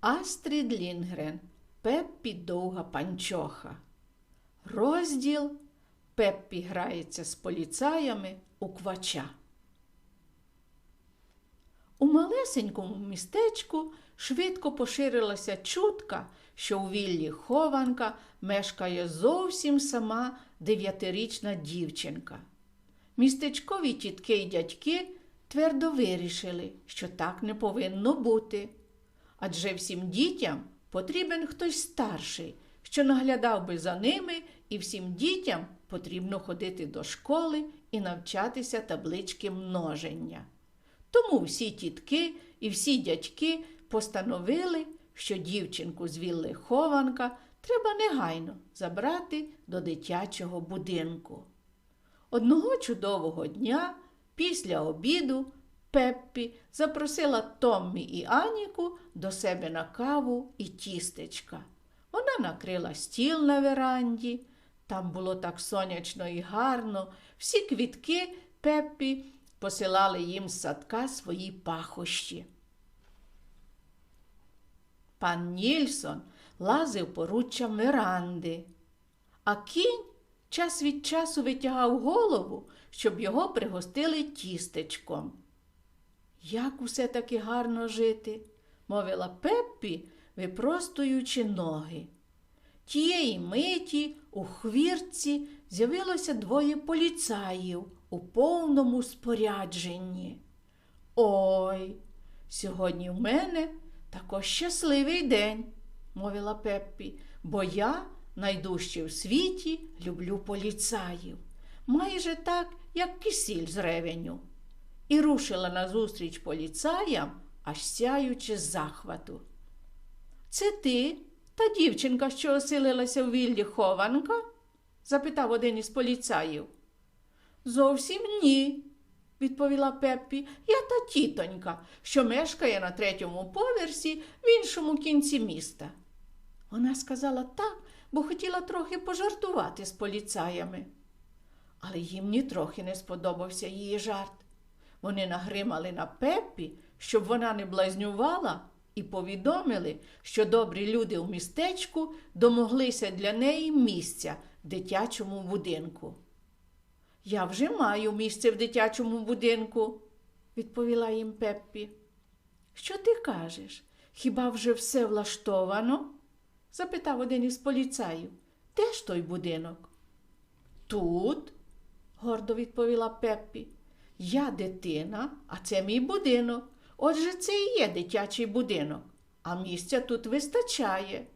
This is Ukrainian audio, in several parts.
Астрід Лінгрен Пеппі довга панчоха. Розділ Пеппі грається з поліцаями у квача. У малесенькому містечку швидко поширилася чутка, що у віллі хованка мешкає зовсім сама дев'ятирічна дівчинка. Містечкові тітки й дядьки твердо вирішили, що так не повинно бути. Адже всім дітям потрібен хтось старший, що наглядав би за ними, і всім дітям потрібно ходити до школи і навчатися таблички множення. Тому всі тітки і всі дядьки постановили, що дівчинку з вілли хованка треба негайно забрати до дитячого будинку. Одного чудового дня після обіду Пеппі запросила Томмі і Аніку до себе на каву і тістечка. Вона накрила стіл на веранді. Там було так сонячно і гарно. Всі квітки Пеппі посилали їм з садка свої пахощі. Пан Нільсон лазив поруччям веранди, а кінь час від часу витягав голову, щоб його пригостили тістечком. Як усе таки гарно жити, мовила Пеппі, випростуючи ноги. Тієї миті у хвіртці з'явилося двоє поліцаїв у повному спорядженні. Ой, сьогодні в мене також щасливий день, мовила Пеппі, бо я найдужче в світі люблю поліцаїв, майже так, як кисіль з ревеню. І рушила назустріч поліцаям, аж сяючи з захвату. Це ти, та дівчинка, що оселилася в віллі хованка? запитав один із поліцаїв. Зовсім ні, відповіла Пеппі. Я та тітонька, що мешкає на третьому поверсі в іншому кінці міста. Вона сказала так, бо хотіла трохи пожартувати з поліцаями. Але їм нітрохи не сподобався її жарт. Вони нагримали на Пеппі, щоб вона не блазнювала, і повідомили, що добрі люди у містечку домоглися для неї місця в дитячому будинку. Я вже маю місце в дитячому будинку, відповіла їм Пеппі. Що ти кажеш? Хіба вже все влаштовано? запитав один із поліцаїв. Де ж той будинок? Тут, гордо відповіла Пеппі. Я дитина, а це мій будинок. Отже, це і є дитячий будинок, а місця тут вистачає.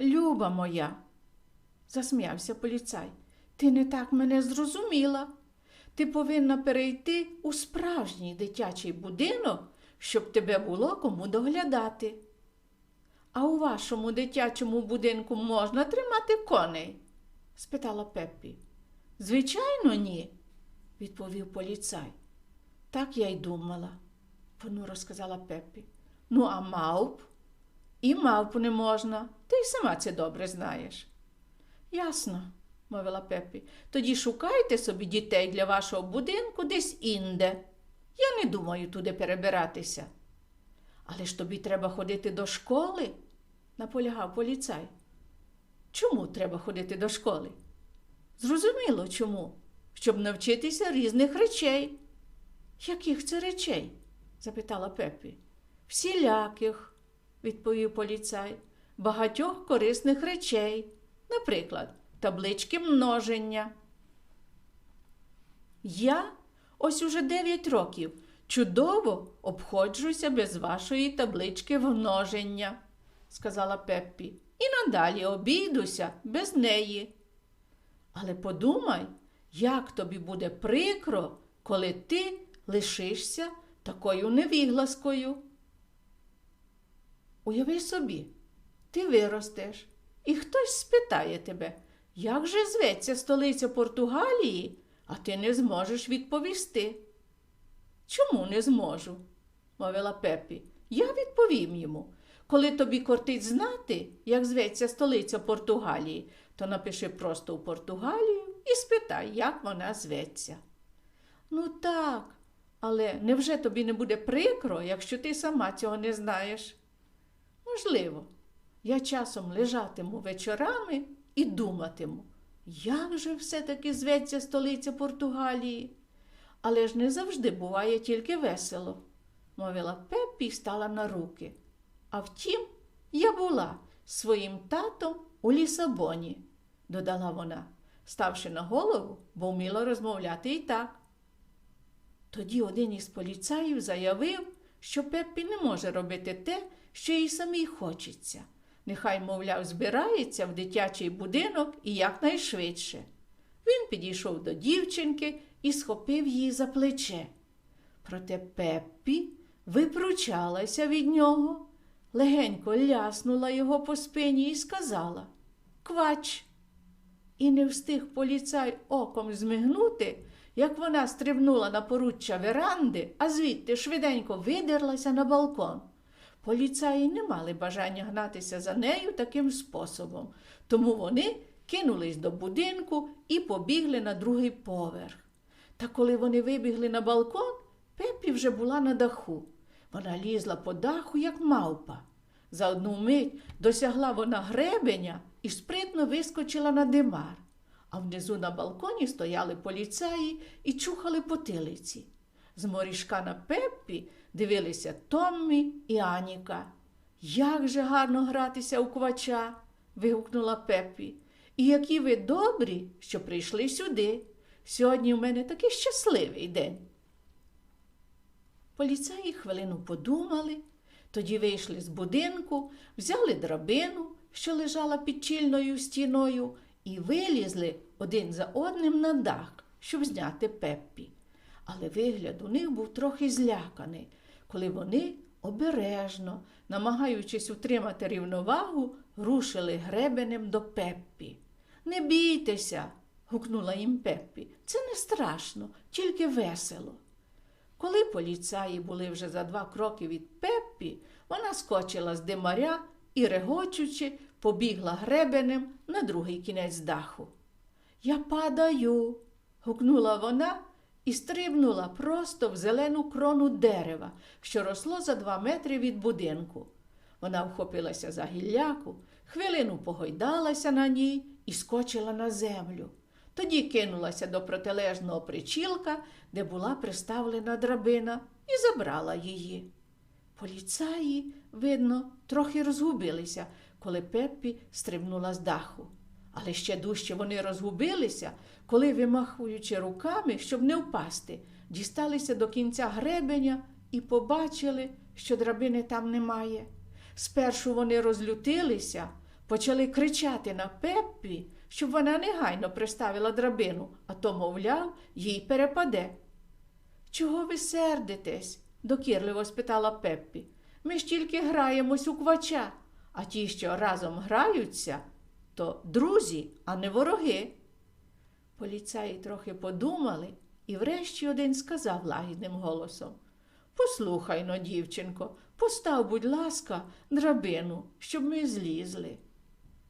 Люба моя, засміявся поліцай, ти не так мене зрозуміла. Ти повинна перейти у справжній дитячий будинок, щоб тебе було кому доглядати. А у вашому дитячому будинку можна тримати коней? спитала Пеппі. Звичайно, ні, відповів поліцай. Так я й думала, понуро сказала Пеппі. Ну, а мавп? І мавпу не можна, ти й сама це добре знаєш. Ясно, мовила Пеппі. Тоді шукайте собі дітей для вашого будинку десь інде. Я не думаю туди перебиратися. Але ж тобі треба ходити до школи, наполягав поліцай. Чому треба ходити до школи? Зрозуміло чому, щоб навчитися різних речей. Яких це речей? запитала Пеппі. Всіляких, відповів поліцай, багатьох корисних речей, наприклад, таблички множення. Я ось уже дев'ять років чудово обходжуся без вашої таблички множення, сказала Пеппі, і надалі обійдуся без неї. Але подумай, як тобі буде прикро, коли ти лишишся такою невігласкою. Уяви собі, ти виростеш, і хтось спитає тебе, як же зветься столиця Португалії, а ти не зможеш відповісти. Чому не зможу? мовила Пеппі. Я відповім йому. Коли тобі кортить знати, як зветься столиця Португалії, то напиши просто у Португалію і спитай, як вона зветься. Ну так, але невже тобі не буде прикро, якщо ти сама цього не знаєш? Можливо, я часом лежатиму вечорами і думатиму, як же все-таки зветься столиця Португалії. Але ж не завжди буває тільки весело, мовила Пеппі і стала на руки. А втім, я була своїм татом у Лісабоні, додала вона, ставши на голову, бо вміла розмовляти і так. Тоді один із поліцаїв заявив, що Пеппі не може робити те, що їй самій хочеться. Нехай, мовляв, збирається в дитячий будинок і якнайшвидше. Він підійшов до дівчинки і схопив її за плече. Проте Пеппі випручалася від нього, легенько ляснула його по спині і сказала Квач. І не встиг поліцай оком змигнути, як вона стрибнула на поруччя веранди, а звідти швиденько видерлася на балкон. Поліцаї не мали бажання гнатися за нею таким способом, тому вони кинулись до будинку і побігли на другий поверх. Та коли вони вибігли на балкон, Пеппі вже була на даху. Вона лізла по даху, як мавпа. За одну мить досягла вона гребеня і спритно вискочила на димар. А внизу на балконі стояли поліцаї і чухали потилиці. З морішка на Пеппі дивилися Томмі і Аніка. Як же гарно гратися у квача. вигукнула Пеппі. І які ви добрі, що прийшли сюди. Сьогодні в мене такий щасливий день. Поліцаї хвилину подумали, тоді вийшли з будинку, взяли драбину, що лежала під чільною стіною, і вилізли один за одним на дах, щоб зняти Пеппі. Але вигляд у них був трохи зляканий, коли вони обережно, намагаючись утримати рівновагу, рушили гребенем до Пеппі. Не бійтеся, гукнула їм Пеппі. Це не страшно, тільки весело. Коли поліцаї були вже за два кроки від Пеппі, вона скочила з димаря і, регочучи, побігла гребенем на другий кінець даху. Я падаю. гукнула вона і стрибнула просто в зелену крону дерева, що росло за два метри від будинку. Вона вхопилася за гілляку, хвилину погойдалася на ній і скочила на землю. Тоді кинулася до протилежного причілка, де була приставлена драбина, і забрала її. Поліцаї, видно, трохи розгубилися, коли Пеппі стрибнула з даху. Але ще дужче вони розгубилися, коли, вимахуючи руками, щоб не впасти, дісталися до кінця гребеня і побачили, що драбини там немає. Спершу вони розлютилися, почали кричати на Пеппі, щоб вона негайно приставила драбину, а то, мовляв, їй перепаде. Чого ви сердитесь? докірливо спитала Пеппі. Ми ж тільки граємось у квача, а ті, що разом граються, то друзі, а не вороги. Поліцаї трохи подумали і врешті один сказав лагідним голосом Послухай но, дівчинко, постав, будь ласка, драбину, щоб ми злізли.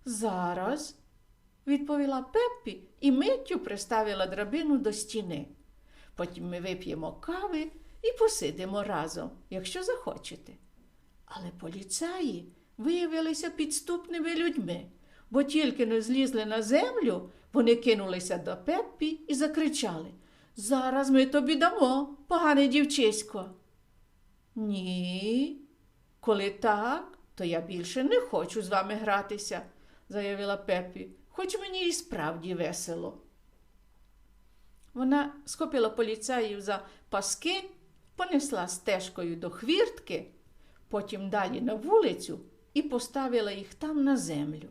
Зараз, відповіла Пеппі і миттю приставила драбину до стіни. Потім ми вип'ємо кави і посидимо разом, якщо захочете. Але поліцаї виявилися підступними людьми, бо тільки не злізли на землю, вони кинулися до Пеппі і закричали Зараз ми тобі дамо, погане дівчисько. Ні, коли так, то я більше не хочу з вами гратися, заявила Пеппі, хоч мені і справді весело. Вона схопила поліцаїв за паски, понесла стежкою до хвіртки, потім далі на вулицю і поставила їх там на землю.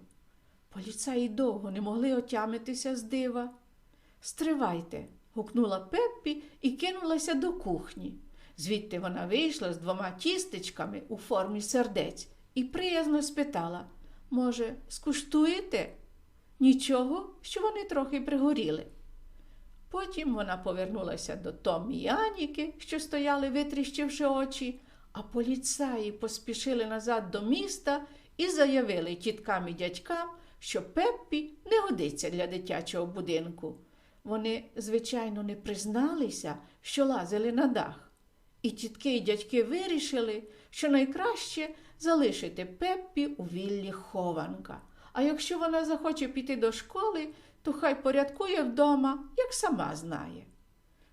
Поліцаї довго не могли отямитися з дива. Стривайте, гукнула Пеппі і кинулася до кухні. Звідти вона вийшла з двома тістечками у формі сердець і приязно спитала може, скуштуєте? Нічого, що вони трохи пригоріли. Потім вона повернулася до Томі і Аніки, що стояли, витріщивши очі, а поліцаї поспішили назад до міста і заявили тіткам і дядькам, що Пеппі не годиться для дитячого будинку. Вони, звичайно, не призналися, що лазили на дах, І тітки і дядьки вирішили, що найкраще залишити Пеппі у віллі хованка. А якщо вона захоче піти до школи, то хай порядкує вдома, як сама знає.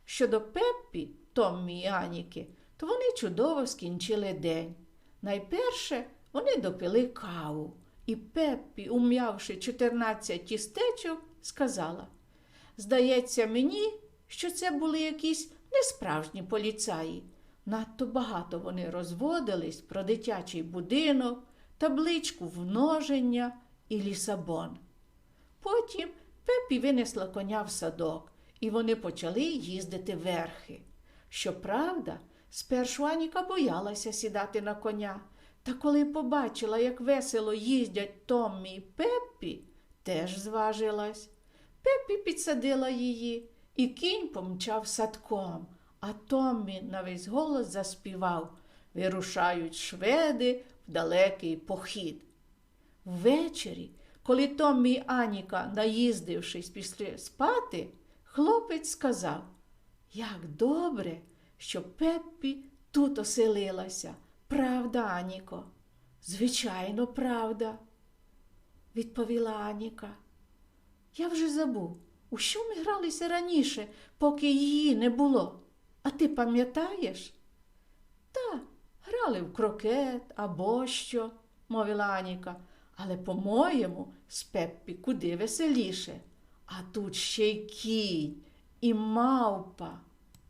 Щодо Пеппі, Томмі і Аніки, то вони чудово скінчили день. Найперше вони допили каву, і Пеппі, ум'явши 14 тістечок, сказала Здається мені, що це були якісь несправжні поліцаї. Надто багато вони розводились про дитячий будинок, табличку вноження і лісабон. Потім Пепі винесла коня в садок, і вони почали їздити верхи. Щоправда, спершу Аніка боялася сідати на коня, та коли побачила, як весело їздять Томмі і Пеппі, теж зважилась. Пеппі підсадила її, і кінь помчав садком, а Томмі на весь голос заспівав Вирушають шведи в далекий похід. Ввечері, коли Томмі і Аніка, наїздившись пішли спати, хлопець сказав, як добре, що Пеппі тут оселилася. Правда, Аніко? Звичайно, правда, відповіла Аніка. Я вже забув, у що ми гралися раніше, поки її не було. А ти пам'ятаєш? Та, грали в крокет або що, мовила Аніка. Але, по-моєму, з Пеппі куди веселіше. А тут ще й кінь і мавпа.